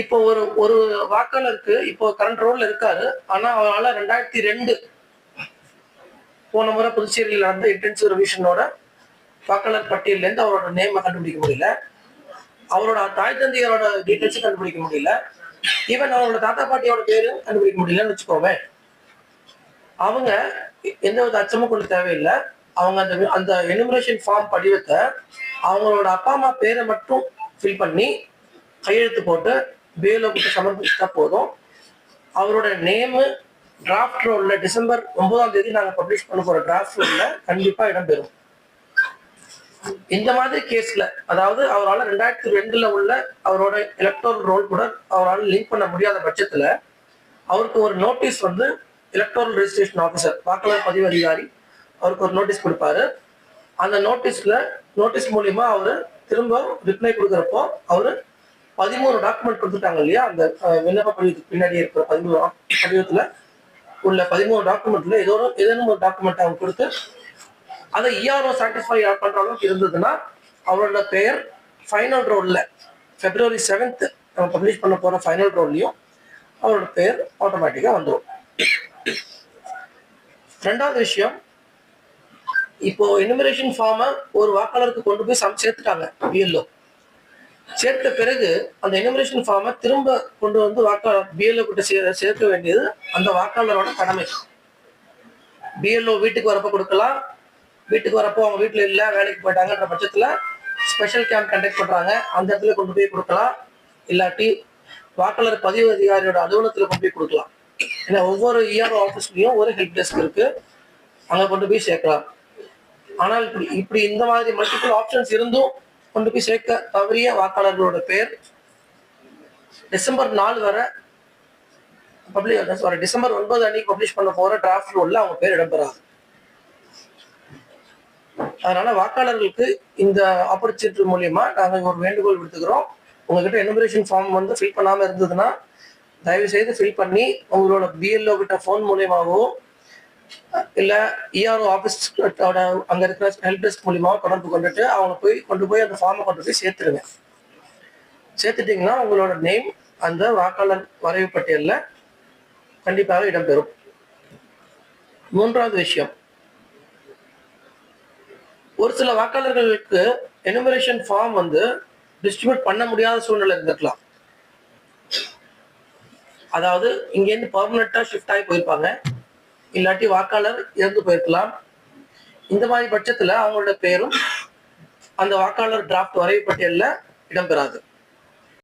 இப்போ ஒரு ஒரு வாக்காளருக்கு இப்போ கரண்ட் ரோல்ல இருக்காரு. ஆனா அவரால் ரெண்டாயிரத்தி ரெண்டு போன முறை புதுச்சேரியில் நடந்த இன்டென்சிவ் ரிவிஷனோட வாக்காளர் பட்டியலேருந்து அவரோட நேமை கண்டுபிடிக்க முடியல. அவரோட தாய் தந்தையரோட டீட்டெயில்ஸும் கண்டுபிடிக்க முடியல. ஈவன் அவரோட தாத்தா பாட்டியோட பேரும் கண்டுபிடிக்க முடியலன்னு வச்சுக்கோங்க அவங்க எந்த வித அச்சமும் கொண்டு தேவையில்லை. அவங்க அந்த அந்த எனுமரேஷன் ஃபார்ம் படிவத்தை அவங்களோட அப்பா அம்மா பேரை மட்டும் ஃபில் பண்ணி கையெழுத்து போட்டு பிஎல்ஓ சமர்ப்பிச்சுட்டா போதும். அவரோட நேமு டிராஃப்ட் ரோல்ல டிசம்பர் ஒன்பதாம் தேதி நாங்க பப்ளிஷ் பண்ண போற டிராஃப்ட் ரோல்ல கண்டிப்பா இடம்பெறும் இந்த மாதிரி கேஸ்ல அதாவது அவரால் ரெண்டாயிரத்தி ரெண்டுல உள்ள அவரோட எலக்ட்ரல் ரோல் கூட அவரால் லிங்க் பண்ண முடியாத பட்சத்துல அவருக்கு ஒரு நோட்டீஸ் வந்து எலக்ட்ரல் ரெஜிஸ்ட்ரேஷன் ஆஃபீஸர் வாக்காளர் பதிவு அதிகாரி அவருக்கு ஒரு நோட்டீஸ் கொடுப்பாரு. அந்த நோட்டீஸ்ல நோட்டீஸ் மூலியமா அவரு திரும்ப ரிப்ளை கொடுக்குறப்போ அவரு பதிமூணு டாக்குமெண்ட் கொடுத்துட்டாங்க இல்லையா? அந்த விண்ணப்ப படிவத்துக்கு பின்னாடி இருக்கிற பதிமூணு படிவத்துல உள்ள பதிமூணு டாக்குமெண்ட்ல ஏதோ ஒரு ஏதேனும் ஒரு டாக்குமெண்ட் அவங்க கொடுத்து அதை இஆர்ஓ சாட்டிஸ்ஃபை பண்ற அளவுக்கு இருந்ததுன்னா அவரோட பெயர் ஃபைனல் ரோல்ல பிப்ரவரி செவன்த் நம்ம பப்ளிஷ் பண்ண போற ஃபைனல் ரோல்லையும் அவரோட பெயர் ஆட்டோமேட்டிக்கா வந்துடும் ரெண்டாவது விஷயம் இப்போ எனுமரேஷன் ஃபார்மை ஒரு வாக்காளருக்கு கொண்டு போய் சம் சேர்த்துட்டாங்க பிஎல்ஓ சேர்த்த பிறகு அந்த எனுமரேஷன் ஃபார்மை திரும்ப கொண்டு வந்து வாக்காளர் பிஎல்ஓ கிட்ட சே சேர்க்க வேண்டியது அந்த வாக்காளரோட கடமை. பிஎல்ஓ வீட்டுக்கு வரப்போ கொடுக்கலாம். வீட்டுக்கு வரப்போ அவங்க வீட்டில் இல்லை வேலைக்கு போயிட்டாங்கன்ற பட்சத்தில் ஸ்பெஷல் கேம்ப் கண்டக்ட் பண்ணுறாங்க அந்த இடத்துல கொண்டு போய் கொடுக்கலாம். இல்லாட்டி வாக்காளர் பதிவு அதிகாரியோட அலுவலகத்தில் கொண்டு போய் கொடுக்கலாம். ஏன்னா ஒவ்வொரு இஆர்ஓ ஆஃபீஸ்லேயும் ஒரு ஹெல்ப் டெஸ்க் இருக்குது அங்கே கொண்டு போய் சேர்க்கலாம். ஆனால் இப்படி இப்படி இந்த மாதிரி மல்டிபிள் ஆப்ஷன்ஸ் இருந்தும் கொண்டு போய் சேர்க்க தவறிய வாக்காளர்களோட பேர் டிசம்பர் நாலு வரை பப்ளிக் சாரி டிசம்பர் ஒன்பது அன்னைக்கு பப்ளிஷ் பண்ண போற டிராஃப்ட் உள்ள அவங்க பேர் இடம்பெறாது. அதனால வாக்காளர்களுக்கு இந்த ஆப்பர்ச்சுனிட்டி மூலியமா நாங்கள் ஒரு வேண்டுகோள் விடுத்துக்கிறோம். உங்ககிட்ட எனுமரேஷன் ஃபார்ம் வந்து ஃபில் பண்ணாம இருந்ததுன்னா தயவு செய்து ஃபில் பண்ணி உங்களோட பிஎல்ஓ கிட்ட ஃபோன் மூலியமாகவும் இல்லை இஆர்ஓ ஆஃபீஸ் அங்கே இருக்கிற ஹெல்ப் டெஸ்க் மூலிமா தொடர்பு கொண்டுட்டு அவங்க போய் கொண்டு போய் அந்த ஃபார்மை கொண்டு போய் சேர்த்துருங்க. சேர்த்துட்டிங்கன்னா உங்களோட நேம் அந்த வாக்காளர் வரைவு பட்டியலில் கண்டிப்பாக இடம்பெறும். மூன்றாவது விஷயம். ஒரு சில வாக்காளர்களுக்கு எனுமரேஷன் ஃபார்ம் வந்து டிஸ்ட்ரிபியூட் பண்ண முடியாத சூழ்நிலை இருந்திருக்கலாம். அதாவது இங்கேருந்து பர்மனெண்ட்டாக ஷிஃப்ட் ஆகி போயிருப்பாங்க. இல்லாட்டி வாக்காளர் இறந்து போயிருக்கலாம். இந்த மாதிரி பட்சத்துல அவங்களோட பேரும் அந்த வாக்காளர் டிராஃப்ட் வரைவு பட்டியலில் இடம்பெறாது.